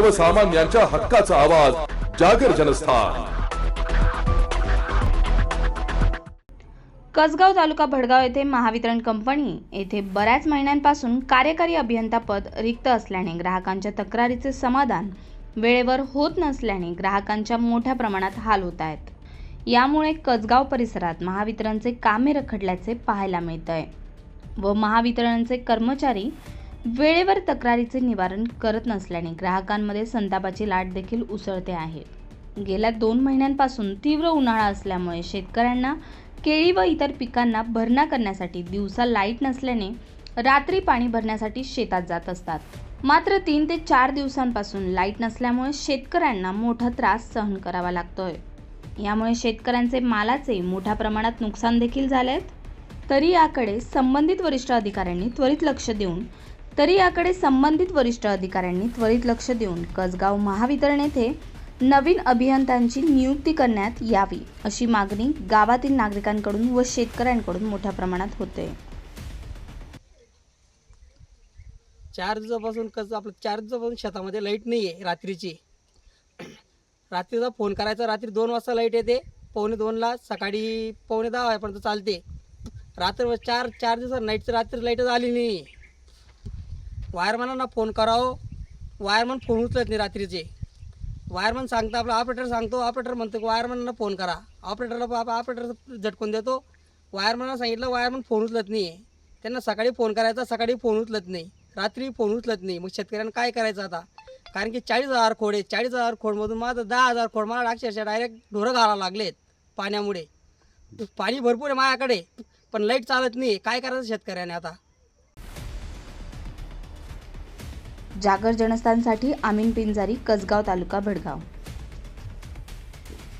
सर्वसामान्यांच्या हक्काचा आवाज जागर जनस्थान. कसगाव तालुका भडगाव येथे महावितरण कंपनी येथे बऱ्याच महिन्यांपासून कार्यकारी अभियंता पद रिक्त असल्याने ग्राहकांच्या तक्रारीचे समाधान वेळेवर होत नसल्याने ग्राहकांच्या मोठ्या प्रमाणात हाल होत आहेत. यामुळे कसगाव परिसरात महावितरणचे कामे रखडल्याचे पाहायला मिळत आहे व महावितरणचे कर्मचारी वेळेवर तक्रारीचे निवारण करत नसल्याने ग्राहकांमध्ये संतापाची लाट देखील उसळते आहे. गेल्या दोन महिन्यांपासून तीव्र उन्हाळा असल्यामुळे शेतकऱ्यांना केळी व इतर पिकांना भरणा करण्यासाठी दिवसा लाइट नसल्याने रात्री पाणी भरण्यासाठी शेतात जात असतात. मात्र तीन ते चार दिवसांपासून लाइट नसल्यामुळे शेतकऱ्यांना मोठा त्रास सहन करावा लागतोय. यामुळे शेतकऱ्यांचे मालाचे मोठ्या प्रमाणात नुकसान देखील झाले आहेत तरी याकडे संबंधित वरिष्ठ अधिकाऱ्यांनी त्वरित लक्ष देऊन तरी याकडे संबंधित वरिष्ठ अधिकाऱ्यांनी त्वरित लक्ष देऊन कसगाव महावितरण येथे नवीन अभियंत्यांची नियुक्ती करण्यात यावी अशी मागणी गावातील नागरिकांकडून व शेतकऱ्यांकडून मोठ्या प्रमाणात होते. चार दिवसापासून कसं आपलं चार दिवसापासून शेतामध्ये लाइट नाही आहे रात्रीची. रात्रीचा फोन करायचा रात्री दोन वाजता लाइट येते पावणे दोनला सकाळी पावणे दहा वाजेपर्यंत चालते. रात्र चार चार दिवसात नाईटचं रात्री लाईटच आली नाही. वायरमॅनांना फोन करावं. वायरमन फोन उचलत नाही रात्रीचे. वायरमन सांगतं आपला ऑपरेटर सांगतो ऑपरेटर म्हणतो की वायरमॅनला फोन करा. ऑपरेटरला ऑपरेटर झटकून देतो. वायरमॅनला सांगितलं वायरमन फोन उचलत नाही आहे त्यांना सकाळी फोन करायचा सकाळी फोन उचलत नाही. रात्री फोन उचलत नाही. मग शेतकऱ्यांना काय करायचं आता? कारण की चाळीस हजार खोड आहे चाळीस हजार खोडमधून माझं दहा हजार खोड मला अक्षरशः डायरेक्ट ढोरं घालावं लागलेत पाण्यामुळे. पाणी भरपूर आहे माझ्याकडे पण लाइट चालत नाही काय करायचं शेतकऱ्याने आता? जागर जनस्थानसाठी आमीन पिंजारी कसगाव तालुका भडगाव.